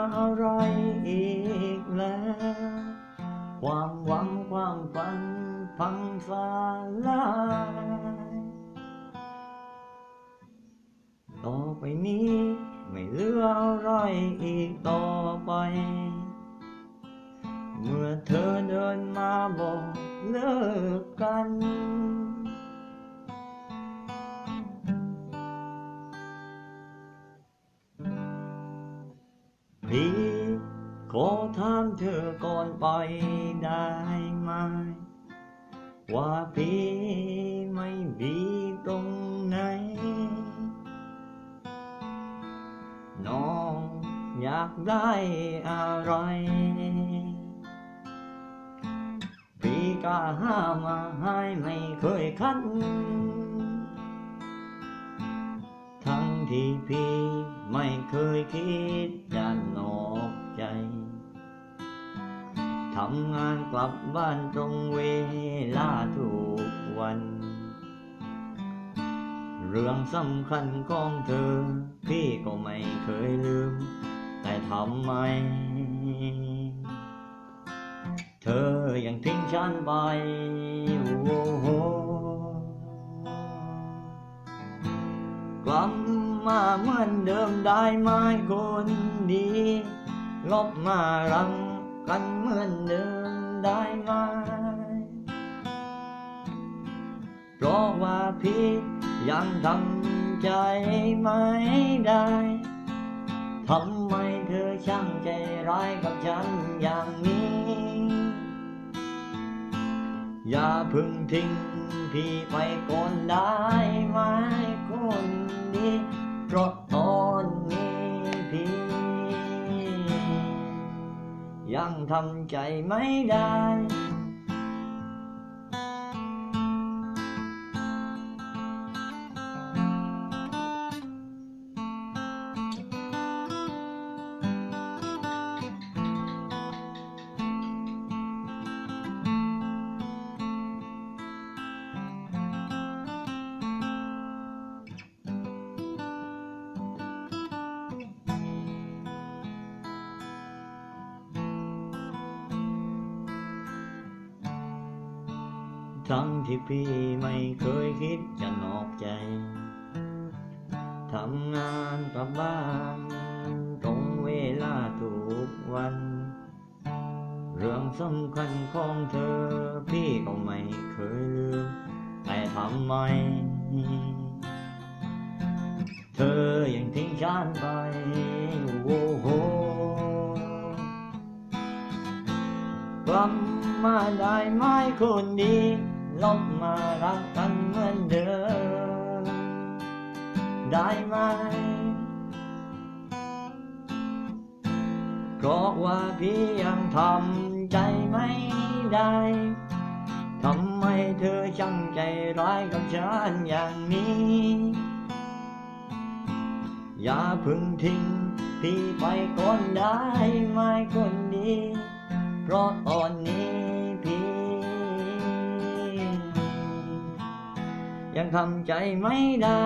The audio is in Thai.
เลืออะไรอีกแล้ว ความหวังความฝันพังสลายต่อไปนี้ ไม่เหลืออะไรอีกต่อไป เมื่อเธอเดินมาบอกเลิกกัน พี่ขอถามเธอก่อนไปได้ไหม ว่าพี่ไม่ดีตรงไหน น้องอยากได้อะไร พี่ก็ห้ามมาให้ไม่เคยคัด ที่พี่ไม่เคยคิดจะนอกใจ ทำงานกลับบ้านตรงเวลาทุกวัน เรื่องสำคัญของเธอ พี่ก็ไม่เคยลืม แต่ทำไม เธอยังทิ้งฉันไปโอ้โห มาเหมือนเดิมได้ไหมคนดี ลบมารังกันเหมือนเดิมได้ไหมเพราะว่าพี่ยังทำใจไม่ได้ทำไมเธอช่างใจร้ายกับฉันอย่างนี้ อย่าพึ่งทิ้งพี่ไปก่อนได้ไหมคนดี เพราะตอนนี้พี่ยังทำใจไม่ได้ ทั้งที่พี่ไม่เคยคิดจะนอกใจ ทำงานกลับบ้านตรงเวลาทุกวัน เรื่องสำคัญของเธอพี่ก็ไม่เคยลืม แต่ทำไม เธอยังทิ้งฉันไป โอ้โหกลับมาได้ไหมคนดี ลบมารักกันเหมือนเดิม ได้ไหม เพราะว่าพี่ยังทำใจไม่ได้ทำไมเธอช่างใจร้ายกับฉันอย่างนี้ อย่าพึ่งทิ้งพี่ไปก่อนได้ไหมคนดี เพราะตอนนี้ ยังทำใจไม่ได้